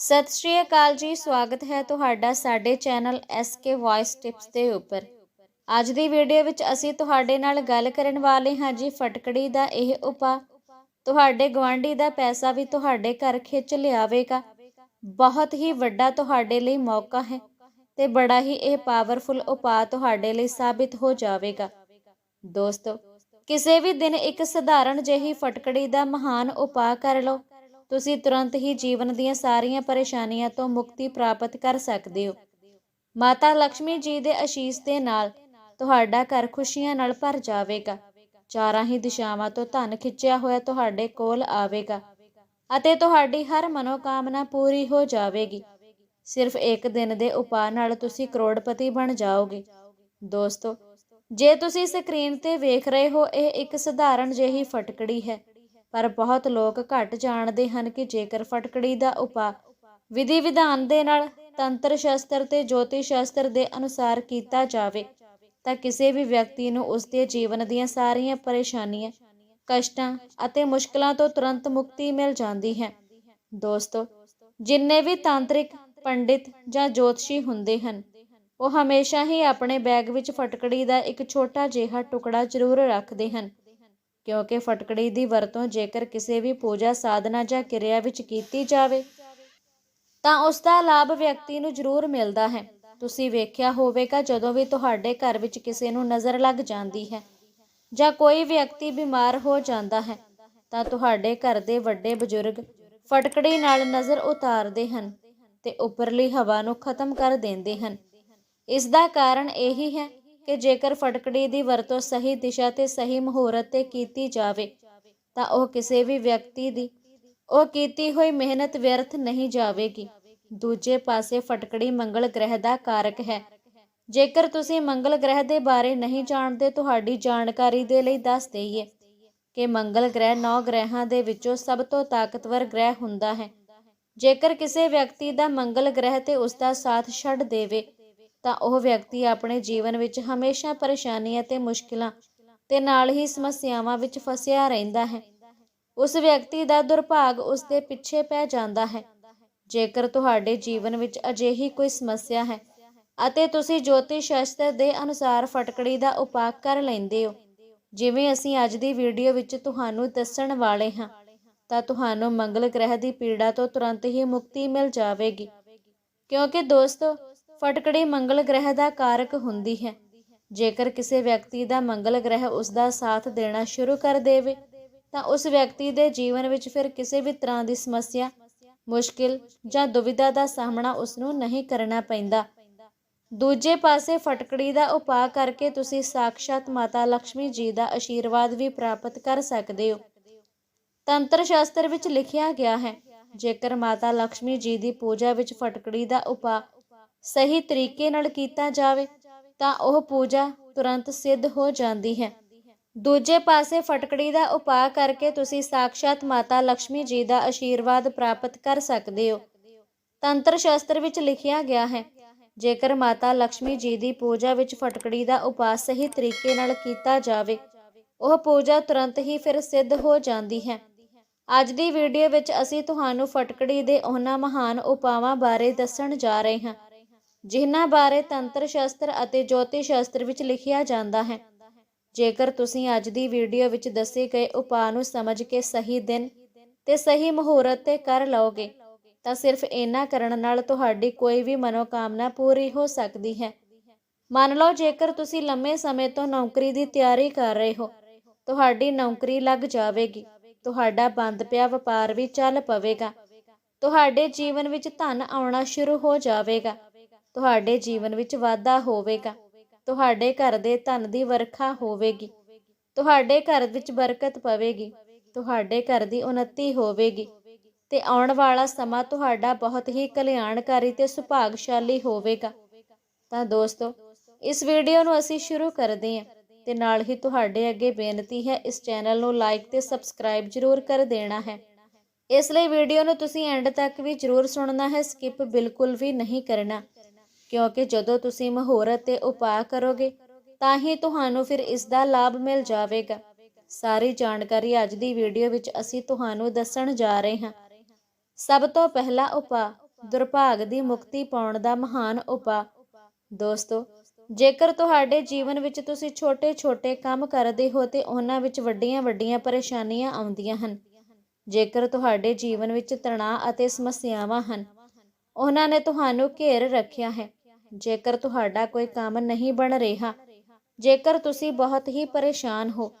ਸਤਿ ਸ਼੍ਰੀ ਅਕਾਲ ਜੀ, ਸਵਾਗਤ ਹੈ ਤੁਹਾਡਾ ਸਾਡੇ ਚੈਨਲ SK ਵੌਇਸ ਟਿਪਸ ਦੇ ਉੱਪਰ। ਅੱਜ ਦੀ ਵੀਡੀਓ ਵਿੱਚ ਅਸੀਂ ਤੁਹਾਡੇ ਨਾਲ ਗੱਲ ਕਰਨ ਵਾਲੇ ਹਾਂ ਜੀ ਫਟਕੜੀ ਦਾ ਇਹ ਉਪਾਅ। ਤੁਹਾਡੇ ਗਵਾਂਢੀ ਦਾ ਪੈਸਾ ਵੀ ਤੁਹਾਡੇ ਘਰ ਖਿੱਚ ਲਿਆਵੇਗਾ। ਬਹੁਤ ਹੀ ਵੱਡਾ ਤੁਹਾਡੇ ਲਈ ਮੌਕਾ ਹੈ ਤੇ ਬੜਾ ਹੀ ਇਹ ਪਾਵਰਫੁਲ ਉਪਾਅ ਤੁਹਾਡੇ ਲਈ ਸਾਬਿਤ ਹੋ ਜਾਵੇਗਾ। ਦੋਸਤੋ, ਕਿਸੇ ਵੀ ਦਿਨ ਇੱਕ ਸਧਾਰਨ ਜਿਹੀ ਫਟਕੜੀ ਦਾ ਮਹਾਨ ਉਪਾਅ ਕਰ ਲਓ। ਤੁਸੀਂ ਤੁਰੰਤ ਹੀ ਜੀਵਨ ਦੀਆਂ ਸਾਰੀਆਂ ਪਰੇਸ਼ਾਨੀਆਂ ਤੋਂ ਮੁਕਤੀ ਪ੍ਰਾਪਤ ਕਰ ਸਕਦੇ ਹੋ। ਮਾਤਾ ਲక్ష్ਮੀ ਜੀ ਦੇ ਅਸ਼ੀਸ਼ ਦੇ ਨਾਲ ਤੁਹਾਡਾ ਘਰ ਖੁਸ਼ੀਆਂ ਨਾਲ ਭਰ ਜਾਵੇਗਾ। ਚਾਰਾਂ ਹੀ ਦਿਸ਼ਾਵਾਂ ਤੋਂ ਧਨ ਖਿੱਚਿਆ ਹੋਇਆ ਤੁਹਾਡੇ ਕੋਲ ਆਵੇਗਾ ਅਤੇ ਤੁਹਾਡੀ ਹਰ ਮਨੋਕਾਮਨਾ ਪੂਰੀ ਹੋ ਜਾਵੇਗੀ। ਸਿਰਫ ਇੱਕ ਦਿਨ ਦੇ ਉਪਾਅ ਨਾਲ ਤੁਸੀਂ ਕਰੋੜਪਤੀ ਬਣ ਜਾਓਗੇ। ਦੋਸਤੋ, ਜੇ ਤੁਸੀਂ ਸਕਰੀਨ ਤੇ ਵੇਖ ਰਹੇ ਹੋ, ਇਹ ਇੱਕ ਸਧਾਰਨ ਜਿਹੀ ਫਟਕੜੀ ਹੈ। ਪਰ ਬਹੁਤ ਲੋਕ ਘੱਟ ਜਾਣਦੇ ਹਨ ਕਿ ਜੇਕਰ ਫਟਕੜੀ ਦਾ ਉਪਾਅ ਵਿਧੀ ਵਿਧਾਨ ਦੇ ਨਾਲ ਤੰਤਰ ਸ਼ਾਸਤਰ ਤੇ ਜੋਤਿਸ਼ ਸ਼ਾਸਤਰ ਦੇ ਅਨੁਸਾਰ ਕੀਤਾ ਜਾਵੇ, ਤਾਂ ਕਿਸੇ ਵੀ ਵਿਅਕਤੀ ਨੂੰ ਉਸ ਦੇ ਜੀਵਨ ਦੀਆਂ ਸਾਰੀਆਂ ਪਰੇਸ਼ਾਨੀਆਂ, ਕਸ਼ਟਾਂ ਅਤੇ ਮੁਸ਼ਕਲਾਂ ਤੋਂ ਤੁਰੰਤ ਮੁਕਤੀ ਮਿਲ ਜਾਂਦੀ ਹੈ। ਦੋਸਤੋ, ਜਿੰਨੇ ਵੀ ਤਾਂਤਰਿਕ, ਪੰਡਿਤ ਜਾਂ ਜੋਤਸ਼ੀ ਹੁੰਦੇ ਹਨ, ਉਹ ਹਮੇਸ਼ਾ ਹੀ ਆਪਣੇ ਬੈਗ ਵਿੱਚ ਫਟਕੜੀ ਦਾ ਇੱਕ ਛੋਟਾ ਜਿਹਾ ਟੁਕੜਾ ਜ਼ਰੂਰ ਰੱਖਦੇ ਹਨ। ਕਿਉਂਕਿ ਫਟਕੜੀ ਦੀ ਵਰਤੋਂ ਜੇਕਰ ਕਿਸੇ ਵੀ ਪੂਜਾ, ਸਾਧਨਾ ਜਾਂ ਕਿਰਿਆ ਵਿੱਚ ਕੀਤੀ ਜਾਵੇ, ਤਾਂ ਉਸ ਦਾ ਲਾਭ ਵਿਅਕਤੀ ਨੂੰ ਜ਼ਰੂਰ ਮਿਲਦਾ ਹੈ। ਤੁਸੀਂ ਵੇਖਿਆ ਹੋਵੇਗਾ ਜਦੋਂ ਵੀ ਤੁਹਾਡੇ ਘਰ ਵਿੱਚ ਕਿਸੇ ਨੂੰ ਨਜ਼ਰ ਲੱਗ ਜਾਂਦੀ ਹੈ ਜਾਂ ਕੋਈ ਵਿਅਕਤੀ ਬਿਮਾਰ ਹੋ ਜਾਂਦਾ ਹੈ, ਤਾਂ ਤੁਹਾਡੇ ਘਰ ਦੇ ਵੱਡੇ ਬਜ਼ੁਰਗ ਫਟਕੜੀ ਨਾਲ ਨਜ਼ਰ ਉਤਾਰਦੇ ਹਨ ਤੇ ਉੱਪਰਲੀ ਹਵਾ ਨੂੰ ਖਤਮ ਕਰ ਦਿੰਦੇ ਹਨ। ਇਸ ਦਾ ਕਾਰਨ ਇਹੀ ਹੈ ਕਿ ਜੇਕਰ ਫਟਕੜੀ ਦੀ ਵਰਤੋਂ ਸਹੀ ਦਿਸ਼ਾ ਤੇ ਸਹੀ ਮੁਹੂਰਤ ਤੇ ਕੀਤੀ ਜਾਵੇ, ਤਾਂ ਉਹ ਕਿਸੇ ਵੀ ਵਿਅਕਤੀ ਦੀ, ਉਹ ਕੀਤੀ ਹੋਈ ਮਿਹਨਤ ਵਿਅਰਥ ਨਹੀਂ ਜਾਵੇਗੀ। ਦੂਜੇ ਪਾਸੇ ਫਟਕੜੀ ਮੰਗਲ ਗ੍ਰਹਿ ਦਾ ਕਾਰਕ ਹੈ। ਜੇਕਰ ਤੁਸੀਂ ਮੰਗਲ ਗ੍ਰਹਿ ਦੇ ਬਾਰੇ ਨਹੀਂ ਜਾਣਦੇ, ਤੁਹਾਡੀ ਜਾਣਕਾਰੀ ਦੇ ਲਈ ਦੱਸ ਦਈਏ ਕਿ ਮੰਗਲ ਗ੍ਰਹਿ ਨੌ ਗ੍ਰਹਿਾਂ ਦੇ ਵਿੱਚੋਂ ਸਭ ਤੋਂ ਤਾਕਤਵਰ ਗ੍ਰਹਿ ਹੁੰਦਾ ਹੈ। ਜੇਕਰ ਕਿਸੇ ਵਿਅਕਤੀ ਦਾ ਮੰਗਲ ਗ੍ਰਹਿ ਤੇ ਉਸ ਦਾ ਸਾਥ ਛੱਡ ਦੇਵੇ ਤਾਂ ਉਹ ਵਿਅਕਤੀ ਆਪਣੇ ਜੀਵਨ ਵਿੱਚ ਹਮੇਸ਼ਾ ਪਰੇਸ਼ਾਨੀਆਂ ਅਤੇ ਮੁਸ਼ਕਿਲਾਂ ਤੇ ਨਾਲ ਹੀ ਸਮੱਸਿਆਵਾਂ ਵਿੱਚ ਫਸਿਆ ਰਹਿੰਦਾ ਹੈ। ਉਸ ਵਿਅਕਤੀ ਦਾ ਦੁਰਭਾਗ ਉਸ ਦੇ ਪਿੱਛੇ ਪੈ ਜਾਂਦਾ ਹੈ। ਜੇਕਰ ਤੁਹਾਡੇ ਜੀਵਨ ਵਿੱਚ ਅਜਿਹੀ ਕੋਈ ਸਮੱਸਿਆ ਹੈ ਅਤੇ ਤੁਸੀਂ ਜੋਤਿਸ਼ ਸ਼ਾਸਤਰ ਦੇ ਅਨੁਸਾਰ ਫਟਕੜੀ ਦਾ ਉਪਾਅ ਕਰ ਲੈਂਦੇ ਹੋ, ਜਿਵੇਂ ਅਸੀਂ ਅੱਜ ਦੀ ਵੀਡੀਓ ਵਿੱਚ ਤੁਹਾਨੂੰ ਦੱਸਣ ਵਾਲੇ ਹਾਂ, ਤਾਂ ਤੁਹਾਨੂੰ ਮੰਗਲ ਗ੍ਰਹਿ ਦੀ ਪੀੜਾ ਤੋਂ ਤੁਰੰਤ ਹੀ ਮੁਕਤੀ ਮਿਲ ਜਾਵੇਗੀ। ਕਿਉਂਕਿ ਦੋਸਤੋ ਫਟਕੜੀ ਮੰਗਲ ਗ੍ਰਹਿ ਦਾ ਕਾਰਕ ਹੁੰਦੀ ਹੈ। ਜੇਕਰ ਕਿਸੇ ਵਿਅਕਤੀ ਦਾ ਮੰਗਲ ਗ੍ਰਹਿ ਉਸ ਦਾ ਸਾਥ ਦੇਣਾ ਸ਼ੁਰੂ ਕਰ ਦੇਵੇ, ਤਾਂ ਉਸ ਵਿਅਕਤੀ ਦੇ ਜੀਵਨ ਵਿੱਚ ਫਿਰ ਕਿਸੇ ਵੀ ਤਰ੍ਹਾਂ ਦੀ ਸਮੱਸਿਆ, ਮੁਸ਼ਕਿਲ ਜਾਂ ਦੁਵਿਧਾ ਦਾ ਸਾਹਮਣਾ ਉਸ ਨੂੰ ਨਹੀਂ ਕਰਨਾ ਪੈਂਦਾ। ਦੂਜੇ ਪਾਸੇ ਫਟਕੜੀ ਦਾ ਉਪਾਅ ਕਰਕੇ ਤੁਸੀਂ ਸਾਖਸ਼ਾਤ ਮਾਤਾ ਲక్ష్ਮੀ ਜੀ ਦਾ ਆਸ਼ੀਰਵਾਦ ਵੀ ਪ੍ਰਾਪਤ ਕਰ ਸਕਦੇ ਹੋ। ਤੰਤਰ ਸ਼ਾਸਤਰ ਵਿੱਚ ਲਿਖਿਆ ਗਿਆ ਹੈ, ਜੇਕਰ ਮਾਤਾ ਲక్ష్ਮੀ ਜੀ ਦੀ ਪੂਜਾ ਵਿੱਚ ਫਟਕੜੀ ਦਾ ਉਪਾਅ ਸਹੀ ਤਰੀਕੇ ਨਾਲ ਕੀਤਾ ਜਾਵੇ, ਤਾਂ ਉਹ ਪੂਜਾ ਤੁਰੰਤ ਸਿੱਧ ਹੋ ਜਾਂਦੀ ਹੈ। ਦੂਜੇ ਪਾਸੇ ਫਟਕੜੀ ਦਾ ਉਪਾਅ ਕਰਕੇ ਤੁਸੀਂ ਸਾਖਸ਼ਾਤ ਮਾਤਾ ਲక్ష్ਮੀ ਜੀ ਦਾ ਆਸ਼ੀਰਵਾਦ ਪ੍ਰਾਪਤ ਕਰ ਸਕਦੇ ਹੋ। ਤੰਤਰ ਸ਼ਾਸਤਰ ਵਿੱਚ ਲਿਖਿਆ ਗਿਆ ਹੈ, ਜੇਕਰ ਮਾਤਾ ਲక్ష్ਮੀ ਜੀ ਦੀ ਪੂਜਾ ਵਿੱਚ ਫਟਕੜੀ ਦਾ ਉਪਾਅ ਸਹੀ ਤਰੀਕੇ ਨਾਲ ਕੀਤਾ ਜਾਵੇ, ਉਹ ਪੂਜਾ ਤੁਰੰਤ ਹੀ ਫਿਰ ਸਿੱਧ ਹੋ ਜਾਂਦੀ ਹੈ। ਅੱਜ ਦੀ ਵੀਡੀਓ ਵਿੱਚ ਅਸੀਂ ਤੁਹਾਨੂੰ ਫਟਕੜੀ ਦੇ ਉਹਨਾਂ ਮਹਾਨ ਉਪਾਵਾਂ ਬਾਰੇ ਦੱਸਣ ਜਾ ਰਹੇ ਹਾਂ। ਜਿਨ੍ਹਾਂ ਬਾਰੇ ਤੰਤਰ ਸ਼ਾਸਤਰ ਅਤੇ ਜੋਤਿਸ਼ ਸ਼ਾਸਤਰ ਵਿੱਚ ਲਿਖਿਆ ਜਾਂਦਾ ਹੈ। ਜੇਕਰ ਤੁਸੀਂ ਅੱਜ ਦੀ ਵੀਡੀਓ ਵਿੱਚ ਦੱਸੇ ਗਏ ਉਪਾਅ ਨੂੰ ਸਮਝ ਕੇ ਸਹੀ ਦਿਨ ਤੇ ਸਹੀ ਮੁਹੂਰਤ ਤੇ ਕਰ ਲਓਗੇ, ਤਾਂ ਸਿਰਫ ਇਹਨਾਂ ਕਰਨ ਨਾਲ ਤੁਹਾਡੀ ਕੋਈ ਵੀ ਮਨੋਕਾਮਨਾ ਪੂਰੀ ਹੋ ਸਕਦੀ ਹੈ। ਮੰਨ ਲਓ ਜੇਕਰ ਤੁਸੀਂ ਲੰਮੇ ਸਮੇਂ ਤੋਂ ਨੌਕਰੀ ਦੀ ਤਿਆਰੀ ਕਰ ਰਹੇ ਹੋ, ਤੁਹਾਡੀ ਨੌਕਰੀ ਲੱਗ ਜਾਵੇਗੀ, ਤੁਹਾਡਾ ਬੰਦ ਪਿਆ ਵਪਾਰ ਵੀ ਚੱਲ ਪਵੇਗਾ, ਤੁਹਾਡੇ ਜੀਵਨ ਵਿੱਚ ਧਨ ਆਉਣਾ ਸ਼ੁਰੂ ਹੋ ਜਾਵੇਗਾ ਤੁਹਾਡੇ ਜੀਵਨ ਵਿੱਚ ਵਾਧਾ ਹੋਵੇਗਾ। ਤੁਹਾਡੇ ਘਰ ਦੇ ਧਨ ਦੀ ਵਰਖਾ ਹੋਵੇਗੀ। ਤੁਹਾਡੇ ਘਰ ਵਿੱਚ ਬਰਕਤ ਪਵੇਗੀ। ਤੁਹਾਡੇ ਘਰ ਦੀ ਉન્નਤੀ ਹੋਵੇਗੀ। ਤੇ ਆਉਣ ਵਾਲਾ ਸਮਾਂ ਤੁਹਾਡਾ ਬਹੁਤ ਹੀ ਕਲਿਆਣਕਾਰੀ ਤੇ ਸੁਭਾਗਸ਼ਾਲੀ ਹੋਵੇਗਾ। ਤਾਂ ਦੋਸਤੋ, ਇਸ ਵੀਡੀਓ ਨੂੰ ਅਸੀਂ ਸ਼ੁਰੂ ਕਰਦੇ ਹਾਂ ਤੇ ਨਾਲ ਹੀ ਤੁਹਾਡੇ ਅੱਗੇ ਬੇਨਤੀ ਹੈ, ਇਸ ਚੈਨਲ ਨੂੰ ਲਾਈਕ ਤੇ ਸਬਸਕ੍ਰਾਈਬ ਜ਼ਰੂਰ ਕਰ ਦੇਣਾ ਹੈ। ਇਸ ਲਈ ਵੀਡੀਓ ਨੂੰ ਤੁਸੀਂ ਐਂਡ ਤੱਕ ਵੀ ਜ਼ਰੂਰ ਸੁਣਨਾ ਹੈ ਸਕਿਪ ਬਿਲਕੁਲ ਵੀ ਨਹੀਂ ਕਰਨਾ। ਕਿਉਂਕਿ ਜਦੋਂ ਤੁਸੀਂ ਮਹੂਰਤ ਤੇ ਉਪਾਅ ਕਰੋਗੇ, ਤਾਂ ਹੀ ਤੁਹਾਨੂੰ ਫਿਰ ਇਸ ਦਾ ਲਾਭ ਮਿਲ ਜਾਵੇਗਾ। ਸਾਰੀ ਜਾਣਕਾਰੀ ਅੱਜ ਦੀ ਵੀਡੀਓ ਵਿੱਚ ਅਸੀਂ ਤੁਹਾਨੂੰ ਦੱਸਣ ਜਾ ਰਹੇ ਹਾਂ। ਸਭ ਤੋਂ ਪਹਿਲਾ ਉਪਾਅ, ਦੁਰਭਾਗ ਦੀ ਮੁਕਤੀ ਪਾਉਣ ਦਾ ਮਹਾਨ ਉਪਾਅ। ਦੋਸਤੋ, ਜੇਕਰ ਤੁਹਾਡੇ ਜੀਵਨ ਵਿੱਚ ਤੁਸੀਂ ਛੋਟੇ-ਛੋਟੇ ਕੰਮ ਕਰਦੇ ਹੋ, ਤੇ ਉਹਨਾਂ ਵਿੱਚ ਵੱਡੀਆਂ-ਵੱਡੀਆਂ ਪਰੇਸ਼ਾਨੀਆਂ ਆਉਂਦੀਆਂ ਹਨ। ਜੇਕਰ ਤੁਹਾਡੇ ਜੀਵਨ ਵਿੱਚ ਤਣਾਅ ਅਤੇ ਸਮੱਸਿਆਵਾਂ ਹਨ, ਉਹਨਾਂ ਨੇ ਤੁਹਾਨੂੰ ਘੇਰ ਰੱਖਿਆ ਹੈ। ਜੇਕਰ ਤੁਹਾਡਾ ਕੋਈ ਕੰਮ ਨਹੀਂ ਬਣ ਰਿਹਾ, ਜੇਕਰ ਤੁਸੀਂ ਬਹੁਤ ਹੀ ਪਰੇਸ਼ਾਨ ਹੋ,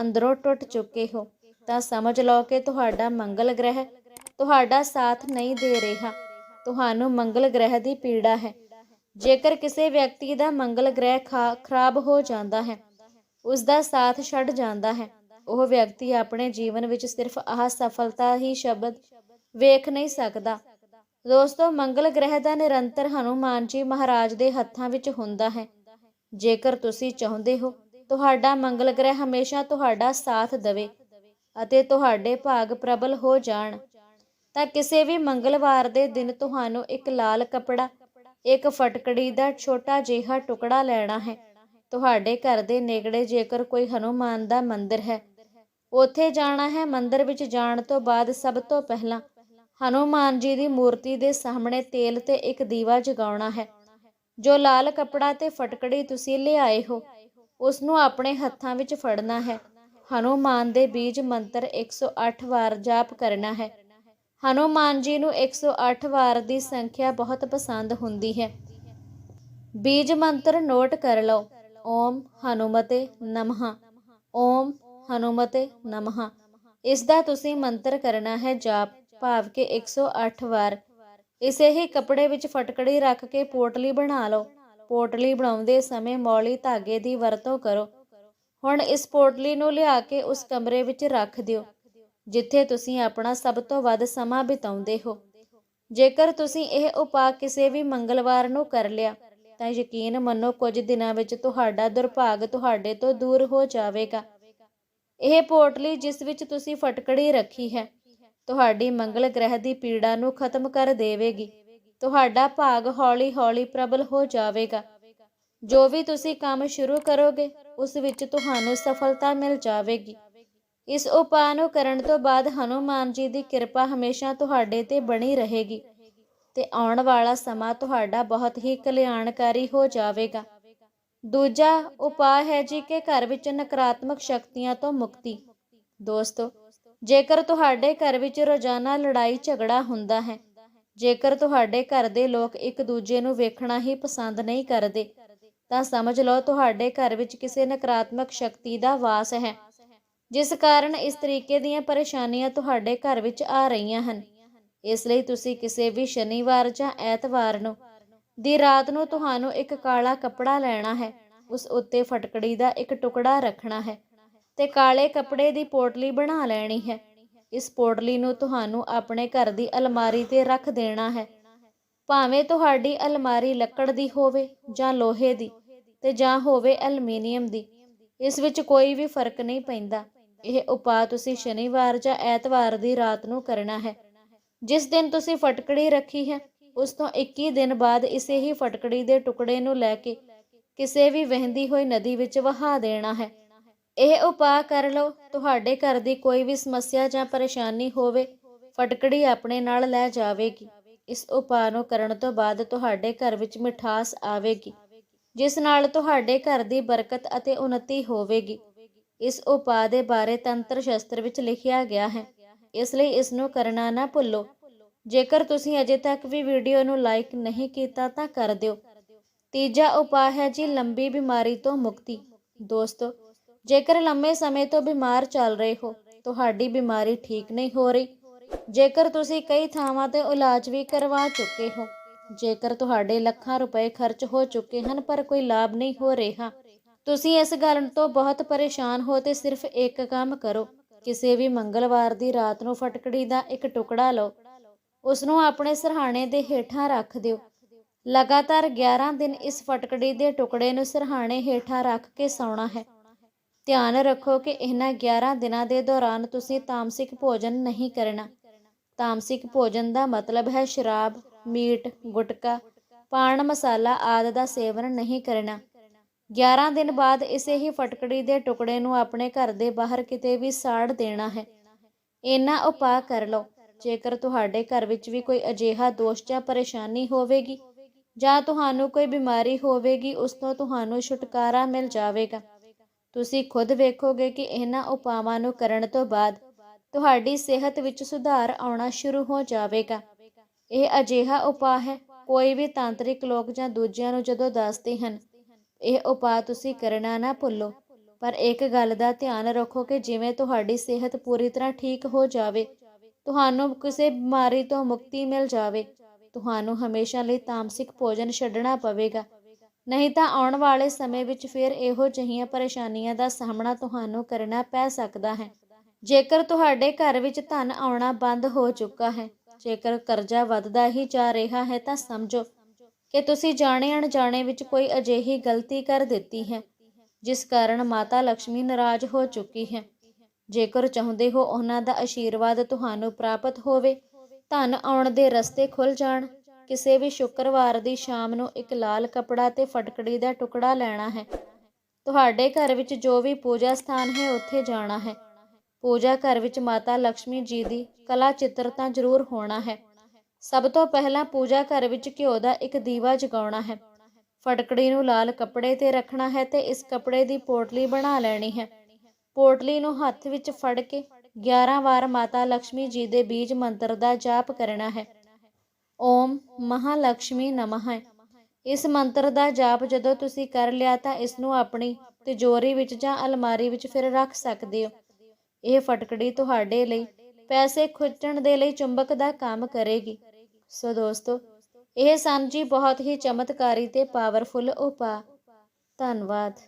ਅੰਦਰੋਂ ਟੁੱਟ ਚੁੱਕੇ ਹੋ, ਤਾਂ ਸਮਝ ਲਓ ਕਿ ਤੁਹਾਡਾ ਮੰਗਲ ਗ੍ਰਹਿ ਤੁਹਾਡਾ ਸਾਥ ਨਹੀਂ ਦੇ ਰਿਹਾ। ਤੁਹਾਨੂੰ ਮੰਗਲ ਗ੍ਰਹਿ ਦੀ ਪੀੜਾ ਹੈ। ਜੇਕਰ ਕਿਸੇ ਵਿਅਕਤੀ ਦਾ ਮੰਗਲ ਗ੍ਰਹਿ ਖਾ- ਖਰਾਬ ਹੋ ਜਾਂਦਾ ਹੈ ਉਸ ਦਾ ਸਾਥ ਛੱਡ ਜਾਂਦਾ ਹੈ, ਉਹ ਵਿਅਕਤੀ ਆਪਣੇ ਜੀਵਨ ਵਿੱਚ ਸਿਰਫ ਆਹ ਸਫਲਤਾ ਹੀ ਸ਼ਬਦ ਵੇਖ ਨਹੀਂ ਸਕਦਾ। ਦੋਸਤੋ, ਮੰਗਲ ਗ੍ਰਹਿ ਦਾ ਨਿਰੰਤਰ ਹਨੂਮਾਨ ਜੀ ਮਹਾਰਾਜ ਦੇ ਹੱਥਾਂ ਵਿੱਚ ਹੁੰਦਾ ਹੈ। ਜੇਕਰ ਤੁਸੀਂ ਚਾਹੁੰਦੇ ਹੋ, ਤੁਹਾਡਾ ਮੰਗਲ ਗ੍ਰਹਿ ਹਮੇਸ਼ਾ ਤੁਹਾਡਾ ਸਾਥ ਦੇਵੇ ਅਤੇ ਤੁਹਾਡੇ ਭਾਗ ਪ੍ਰਬਲ ਹੋ ਜਾਣ, ਤਾਂ ਕਿਸੇ ਵੀ ਮੰਗਲਵਾਰ ਦੇ ਦਿਨ ਤੁਹਾਨੂੰ ਇੱਕ ਲਾਲ ਕਪੜਾ, ਇੱਕ ਫਟਕੜੀ ਦਾ ਛੋਟਾ ਜਿਹਾ ਟੁਕੜਾ ਲੈਣਾ ਹੈ। ਤੁਹਾਡੇ ਘਰ ਦੇ ਨੇੜੇ ਜੇਕਰ ਕੋਈ ਹਨੂਮਾਨ ਦਾ ਮੰਦਿਰ ਹੈ, ਉੱਥੇ ਜਾਣਾ ਹੈ। ਮੰਦਿਰ ਵਿੱਚ ਜਾਣ ਤੋਂ ਬਾਅਦ ਸਭ ਤੋਂ ਪਹਿਲਾਂ ਹਨੂਮਾਨ ਜੀ ਦੀ ਮੂਰਤੀ ਦੇ ਸਾਹਮਣੇ ਤੇਲ ਤੇ ਇੱਕ ਦੀਵਾ ਜਗਾਉਣਾ ਹੈ। ਜੋ ਲਾਲ ਕਪੜਾ ਤੇ ਫਟਕੜੀ ਤੁਸੀਂ ਲਿਆਏ ਹੋ ਉਸ ਨੂੰ ਆਪਣੇ ਹੱਥਾਂ ਵਿੱਚ ਫੜਨਾ ਹੈ। ਹਨੂਮਾਨ ਦੇ ਬੀਜ ਮੰਤਰ 108 ਵਾਰ ਜਾਪ ਕਰਨਾ ਹੈ। ਹਨੂਮਾਨ ਜੀ ਨੂੰ 108 ਵਾਰ ਦੀ ਸੰਖਿਆ ਬਹੁਤ ਪਸੰਦ ਹੁੰਦੀ ਹੈ। ਬੀਜ ਮੰਤਰ ਨੋਟ ਕਰ ਲਓ। ਓਮ ਹਨੂਮਤੇ ਨਮః। ਓਮ ਹਨੂਮਤੇ ਨਮః। ਇਸ ਦਾ ਤੁਸੀਂ ਮੰਤਰ ਕਰਨਾ ਹੈ ਜਾਪ। ਭਾਵ ਕਿ 108 ਵਾਰ। ਇਸੇ ਹੀ ਕੱਪੜੇ ਵਿੱਚ ਫਟਕੜੀ ਰੱਖ ਕੇ ਪੋਟਲੀ ਬਣਾ ਲਓ। ਪੋਟਲੀ ਬਣਾਉਂਦੇ ਸਮੇਂ ਮੌਲੀ ਧਾਗੇ ਦੀ ਵਰਤੋਂ ਕਰੋ। ਹੁਣ ਇਸ ਪੋਟਲੀ ਨੂੰ ਲਿਆ ਕੇ ਉਸ ਕਮਰੇ ਵਿੱਚ ਰੱਖ ਦਿਓ, ਜਿੱਥੇ ਤੁਸੀਂ ਆਪਣਾ ਸਭ ਤੋਂ ਵੱਧ ਸਮਾਂ ਬਿਤਾਉਂਦੇ ਹੋ। ਜੇਕਰ ਤੁਸੀਂ ਇਹ ਉਪਾਅ ਕਿਸੇ ਵੀ ਮੰਗਲਵਾਰ ਨੂੰ ਕਰ ਲਿਆ, ਤਾਂ ਯਕੀਨ ਮੰਨੋ ਕੁਝ ਦਿਨਾਂ ਵਿੱਚ ਤੁਹਾਡਾ ਦੁਰਭਾਗ ਤੁਹਾਡੇ ਤੋਂ ਦੂਰ ਹੋ ਜਾਵੇਗਾ। ਇਹ ਪੋਟਲੀ ਜਿਸ ਵਿੱਚ ਤੁਸੀਂ ਫਟਕੜੀ ਰੱਖੀ ਹੈ ਤੁਹਾਡੀ ਮੰਗਲ ਗ੍ਰਹਿ ਦੀ ਪੀੜਾ ਨੂੰ ਖਤਮ ਕਰ ਦੇਵੇਗੀ। ਤੁਹਾਡਾ ਭਾਗ ਹੌਲੀ-ਹੌਲੀ ਪ੍ਰਬਲ ਹੋ ਜਾਵੇਗਾ। ਜੋ ਵੀ ਤੁਸੀਂ ਕੰਮ ਸ਼ੁਰੂ ਕਰੋਗੇ, ਉਸ ਵਿੱਚ ਤੁਹਾਨੂੰ ਸਫਲਤਾ ਮਿਲ ਜਾਵੇਗੀ। ਇਸ ਉਪਾਅ ਨੂੰ ਕਰਨ ਤੋਂ ਬਾਅਦ ਹਨੂਮਾਨ ਜੀ ਦੀ ਕਿਰਪਾ ਹਮੇਸ਼ਾ ਤੁਹਾਡੇ ਤੇ ਬਣੀ ਰਹੇਗੀ ਤੇ ਆਉਣ ਵਾਲਾ ਸਮਾਂ ਤੁਹਾਡਾ ਬਹੁਤ ਹੀ ਕਲਿਆਣਕਾਰੀ ਹੋ ਜਾਵੇਗਾ। ਦੂਜਾ ਉਪਾਅ ਹੈ ਜੀ ਕਿ ਘਰ ਵਿੱਚ ਨਕਾਰਾਤਮਕ ਸ਼ਕਤੀਆਂ ਤੋਂ ਮੁਕਤੀ। ਦੋਸਤੋ ਜੇਕਰ ਤੁਹਾਡੇ ਘਰ ਵਿੱਚ ਰੋਜ਼ਾਨਾ ਲੜਾਈ ਝਗੜਾ ਹੁੰਦਾ ਹੈ, ਜੇਕਰ ਤੁਹਾਡੇ ਘਰ ਦੇ ਲੋਕ ਇੱਕ ਦੂਜੇ ਨੂੰ ਵੇਖਣਾ ਹੀ ਪਸੰਦ ਨਹੀਂ ਕਰਦੇ, ਤਾਂ ਸਮਝ ਲਓ ਤੁਹਾਡੇ ਘਰ ਵਿੱਚ ਕਿਸੇ ਨਕਾਰਾਤਮਕ ਸ਼ਕਤੀ ਦਾ ਵਾਸ ਹੈ, ਜਿਸ ਕਾਰਨ ਇਸ ਤਰੀਕੇ ਦੀਆਂ ਪਰੇਸ਼ਾਨੀਆਂ ਤੁਹਾਡੇ ਘਰ ਵਿੱਚ ਆ ਰਹੀਆਂ ਹਨ। ਇਸ ਲਈ ਤੁਸੀਂ ਕਿਸੇ ਵੀ ਸ਼ਨੀਵਾਰ ਜਾਂ ਐਤਵਾਰ ਨੂੰ, ਦੀ ਰਾਤ ਨੂੰ ਤੁਹਾਨੂੰ ਇੱਕ ਕਾਲਾ ਕੱਪੜਾ ਲੈਣਾ ਹੈ, ਉਸ ਉੱਤੇ ਫਟਕੜੀ ਦਾ ਇੱਕ ਟੁਕੜਾ ਰੱਖਣਾ ਹੈ। ਤੇ ਕਾਲੇ ਕੱਪੜੇ ਦੀ ਪੋਟਲੀ ਬਣਾ ਲੈਣੀ ਹੈ। ਇਸ ਪੋਟਲੀ ਨੂੰ ਤੁਹਾਨੂੰ ਆਪਣੇ ਘਰ ਦੀ ਅਲਮਾਰੀ ਤੇ ਰੱਖ ਦੇਣਾ ਹੈ। ਭਾਵੇਂ ਤੁਹਾਡੀ ਅਲਮਾਰੀ ਲੱਕੜ ਦੀ ਹੋਵੇ ਜਾਂ ਲੋਹੇ ਦੀ ਤੇ ਜਾਂ ਹੋਵੇ ਐਲੂਮੀਨੀਅਮ ਦੀ, ਇਸ ਵਿੱਚ ਕੋਈ ਵੀ ਫ਼ਰਕ ਨਹੀਂ ਪੈਂਦਾ। ਇਹ ਉਪਾਅ ਤੁਸੀਂ ਸ਼ਨੀਵਾਰ ਜਾਂ ਐਤਵਾਰ ਦੀ ਰਾਤ ਨੂੰ ਕਰਨਾ ਹੈ। ਜਿਸ ਦਿਨ ਤੁਸੀਂ ਫਟਕੜੀ ਰੱਖੀ ਹੈ, ਉਸ ਤੋਂ 21 ਦਿਨ ਬਾਅਦ ਇਸੇ ਹੀ ਫਟਕੜੀ ਦੇ ਟੁਕੜੇ ਨੂੰ ਲੈ ਕੇ ਕਿਸੇ ਵੀ ਵਹਿੰਦੀ ਹੋਈ ਨਦੀ ਵਿੱਚ ਵਹਾ ਦੇਣਾ ਹੈ। ਇਹ ਉਪਾਅ ਕਰ ਲਓ, ਤੁਹਾਡੇ ਘਰ ਦੀ ਕੋਈ ਵੀ ਸਮੱਸਿਆ ਜਾਂ ਪਰੇਸ਼ਾਨੀ ਹੋਵੇ, ਫਟਕੜੀ ਆਪਣੇ ਨਾਲ ਲੈ ਜਾਵੇਗੀ। ਇਸ ਉਪਾਅ ਨੂੰ ਕਰਨ ਤੋਂ ਬਾਅਦ ਤੁਹਾਡੇ ਘਰ ਵਿੱਚ ਮਿਠਾਸ ਆਵੇਗੀ, ਜਿਸ ਨਾਲ ਤੁਹਾਡੇ ਘਰ ਦੀ ਬਰਕਤ ਅਤੇ ਉન્નਤੀ ਹੋਵੇਗੀ। ਇਸ ਉਪਾਅ ਦੇ ਬਾਰੇ ਤੰਤਰ ਸ਼ਾਸਤਰ ਵਿੱਚ ਲਿਖਿਆ ਗਿਆ ਹੈ। ਇਸ ਲਈ ਇਸ ਨੂੰ ਕਰਨਾ ਨਾ ਭੁੱਲੋ। ਜੇਕਰ ਤੁਸੀਂ ਅਜੇ ਤੱਕ ਵੀ ਵੀਡੀਓ ਨੂੰ ਲਾਈਕ ਨਹੀਂ ਕੀਤਾ ਤਾਂ ਕਰ ਦਿਓ। ਤੀਜਾ ਉਪਾਅ ਹੈ ਜੀ ਲੰਬੀ ਬਿਮਾਰੀ ਤੋਂ ਮੁਕਤੀ। ਦੋਸਤੋ ਜੇਕਰ ਲੰਮੇ ਸਮੇਂ ਤੋਂ ਬਿਮਾਰ ਚੱਲ ਰਹੇ ਹੋ, ਤੁਹਾਡੀ ਬਿਮਾਰੀ ਠੀਕ ਨਹੀਂ ਹੋ ਰਹੀ। ਜੇਕਰ ਤੁਸੀਂ ਕਈ ਥਾਵਾਂ ਤੇ ਇਲਾਜ ਵੀ ਕਰਵਾ ਚੁੱਕੇ ਹੋ, ਜੇਕਰ ਤੁਹਾਡੇ ਲੱਖਾਂ ਰੁਪਏ ਖਰਚ ਹੋ ਚੁੱਕੇ ਹਨ ਪਰ ਕੋਈ ਲਾਭ ਨਹੀਂ ਹੋ ਰਿਹਾ, ਤੁਸੀਂ ਇਸ ਗੱਲ ਤੋਂ ਬਹੁਤ ਪਰੇਸ਼ਾਨ ਹੋ ਤੇ ਸਿਰਫ ਇੱਕ ਕੰਮ ਕਰੋ, ਕਿਸੇ ਵੀ ਮੰਗਲਵਾਰ ਦੀ ਰਾਤ ਨੂੰ ਫਟਕੜੀ ਦਾ ਇੱਕ ਟੁਕੜਾ ਲਓ। ਉਸ ਨੂੰ ਆਪਣੇ ਸਰਹਾਣੇ ਦੇ ਹੇਠਾਂ ਰੱਖ ਦਿਓ। ਲਗਾਤਾਰ 11 ਦਿਨ ਇਸ ਫਟਕੜੀ ਦੇ ਟੁਕੜੇ ਨੂੰ ਸਰਹਾਣੇ ਹੇਠਾਂ ਰੱਖ ਕੇ ਸੌਣਾ ਹੈ। ਧਿਆਨ ਰੱਖੋ ਕਿ ਇਹਨਾਂ 11 ਦਿਨਾਂ ਦੇ ਦੌਰਾਨ ਤੁਸੀਂ ਤਾਮਸਿਕ ਭੋਜਨ ਨਹੀਂ ਕਰਨਾ। ਤਾਮਸਿਕ ਭੋਜਨ ਦਾ ਮਤਲਬ ਹੈ ਸ਼ਰਾਬ, ਮੀਟ, ਗੁਟਕਾ, ਪਾਨ, ਮਸਾਲਾ ਆਦਿ ਦਾ ਸੇਵਨ ਨਹੀਂ ਕਰਨਾ। 11 ਦਿਨ ਬਾਅਦ ਇਸੇ ਹੀ ਫਟਕੜੀ ਦੇ ਟੁਕੜੇ ਨੂੰ ਆਪਣੇ ਘਰ ਦੇ ਬਾਹਰ ਕਿਤੇ ਵੀ ਸਾੜ ਦੇਣਾ ਹੈ। ਇਹਨਾਂ ਉਪਾਅ ਕਰ ਲਓ। ਜੇਕਰ ਤੁਹਾਡੇ ਘਰ ਵਿੱਚ ਵੀ ਕੋਈ ਅਜਿਹਾ ਦੋਸ਼ ਜਾਂ ਪਰੇਸ਼ਾਨੀ ਹੋਵੇਗੀ ਜਾਂ ਤੁਹਾਨੂੰ ਕੋਈ ਬਿਮਾਰੀ ਹੋਵੇਗੀ, ਉਸ ਤੋਂ ਤੁਹਾਨੂੰ ਛੁਟਕਾਰਾ ਮਿਲ ਜਾਵੇਗਾ। ਤੁਸੀਂ ਖੁਦ ਵੇਖੋਗੇ ਕਿ ਇਹਨਾਂ ਉਪਾਵਾਂ ਨੂੰ ਕਰਨ ਤੋਂ ਬਾਅਦ ਤੁਹਾਡੀ ਸਿਹਤ ਵਿੱਚ ਸੁਧਾਰ ਆਉਣਾ ਸ਼ੁਰੂ ਹੋ ਜਾਵੇਗਾ। ਇਹ ਅਜਿਹਾ ਉਪਾਅ ਹੈ, ਕੋਈ ਵੀ ਤਾਂਤਰਿਕ ਲੋਕ ਜਾਂ ਦੂਜਿਆਂ ਨੂੰ ਜਦੋਂ ਦੱਸਦੇ ਹਨ, ਇਹ ਉਪਾਅ ਤੁਸੀਂ ਕਰਨਾ ਨਾ ਭੁੱਲੋ। ਪਰ ਇੱਕ ਗੱਲ ਦਾ ਧਿਆਨ ਰੱਖੋ ਕਿ ਜਿਵੇਂ ਤੁਹਾਡੀ ਸਿਹਤ ਪੂਰੀ ਤਰ੍ਹਾਂ ਠੀਕ ਹੋ ਜਾਵੇ, ਤੁਹਾਨੂੰ ਕਿਸੇ ਬਿਮਾਰੀ ਤੋਂ ਮੁਕਤੀ ਮਿਲ ਜਾਵੇ, ਤੁਹਾਨੂੰ ਹਮੇਸ਼ਾ ਲਈ ਤਾਮਸਿਕ ਭੋਜਨ ਛੱਡਣਾ ਪਵੇਗਾ। ਨਹੀਂ ਤਾਂ ਆਉਣ ਵਾਲੇ ਸਮੇਂ ਵਿੱਚ ਫਿਰ ਇਹੋ ਜਿਹੀਆਂ ਪਰੇਸ਼ਾਨੀਆਂ ਦਾ ਸਾਹਮਣਾ ਤੁਹਾਨੂੰ ਕਰਨਾ ਪੈ ਸਕਦਾ ਹੈ। ਜੇਕਰ ਤੁਹਾਡੇ ਘਰ ਵਿੱਚ ਧਨ ਆਉਣਾ ਬੰਦ ਹੋ ਚੁੱਕਾ ਹੈ, ਜੇਕਰ ਕਰਜ਼ਾ ਵੱਧਦਾ ਹੀ ਜਾ ਰਿਹਾ ਹੈ ਤਾਂ ਸਮਝੋ ਕਿ ਤੁਸੀਂ ਜਾਣੇ ਅਣਜਾਣੇ ਵਿੱਚ ਕੋਈ ਅਜਿਹੀ ਗਲਤੀ ਕਰ ਦਿੱਤੀ ਹੈ, ਜਿਸ ਕਾਰਨ ਮਾਤਾ ਲక్ష్ਮੀ ਨਾਰਾਜ਼ ਹੋ ਚੁੱਕੀ ਹੈ। ਜੇਕਰ ਚਾਹੁੰਦੇ ਹੋ ਉਹਨਾਂ ਦਾ ਆਸ਼ੀਰਵਾਦ ਤੁਹਾਨੂੰ ਪ੍ਰਾਪਤ ਹੋਵੇ, ਧਨ ਆਉਣ ਦੇ ਰਸਤੇ ਖੁੱਲ ਜਾਣ ਕਿਸੇ ਵੀ ਸ਼ੁੱਕਰਵਾਰ ਦੀ ਸ਼ਾਮ ਨੂੰ ਇੱਕ ਲਾਲ ਕਪੜਾ ਤੇ ਫਟਕੜੀ ਦਾ ਟੁਕੜਾ ਲੈਣਾ ਹੈ। ਤੁਹਾਡੇ ਘਰ ਵਿੱਚ ਜੋ ਵੀ ਪੂਜਾ ਸਥਾਨ ਹੈ, ਉੱਥੇ ਜਾਣਾ ਹੈ। ਪੂਜਾ ਘਰ ਵਿੱਚ ਮਾਤਾ ਲక్ష్ਮੀ ਜੀ ਦੀ ਕਲਾ ਚਿੱਤਰ ਤਾਂ ਜ਼ਰੂਰ ਹੋਣਾ ਹੈ। ਸਭ ਤੋਂ ਪਹਿਲਾਂ ਪੂਜਾ ਘਰ ਵਿੱਚ ਘਿਓ ਦਾ ਇੱਕ ਦੀਵਾ ਜਗਾਉਣਾ ਹੈ। ਫਟਕੜੀ ਨੂੰ ਲਾਲ ਕੱਪੜੇ ਤੇ ਰੱਖਣਾ ਹੈ ਤੇ ਇਸ ਕੱਪੜੇ ਦੀ ਪੋਟਲੀ ਬਣਾ ਲੈਣੀ ਹੈ। ਪੋਟਲੀ ਨੂੰ ਹੱਥ ਵਿੱਚ ਫੜ ਕੇ 11 ਵਾਰ ਮਾਤਾ ਲక్ష్ਮੀ ਜੀ ਦੇ ਬੀਜ ਮੰਤਰ ਦਾ ਜਾਪ ਕਰਨਾ ਹੈ। ਓਮ ਮਹਾਲక్ష్ਮੀ ਨਮઃ ਇਸ ਮੰਤਰ ਦਾ ਜਾਪ ਜਦੋਂ ਤੁਸੀਂ ਕਰ ਲਿਆ ਤਾਂ ਇਸ ਨੂੰ ਆਪਣੀ ਤਿਜੋਰੀ ਵਿੱਚ ਜਾਂ ਅਲਮਾਰੀ ਵਿੱਚ ਫਿਰ ਰੱਖ ਸਕਦੇ ਹੋ। ਇਹ ਫਟਕੜੀ ਤੁਹਾਡੇ ਲਈ, ਪੈਸੇ ਖੁੱਚਣ ਦੇ ਲਈ ਚੁੰਬਕ ਦਾ ਕੰਮ ਕਰੇਗੀ। ਸੋ ਦੋਸਤੋ, ਇਹ ਸਨ ਜੀ ਬਹੁਤ ਹੀ ਚਮਤਕਾਰੀ ਤੇ ਪਾਵਰਫੁਲ ਉਪਾਅ। ਧੰਨਵਾਦ।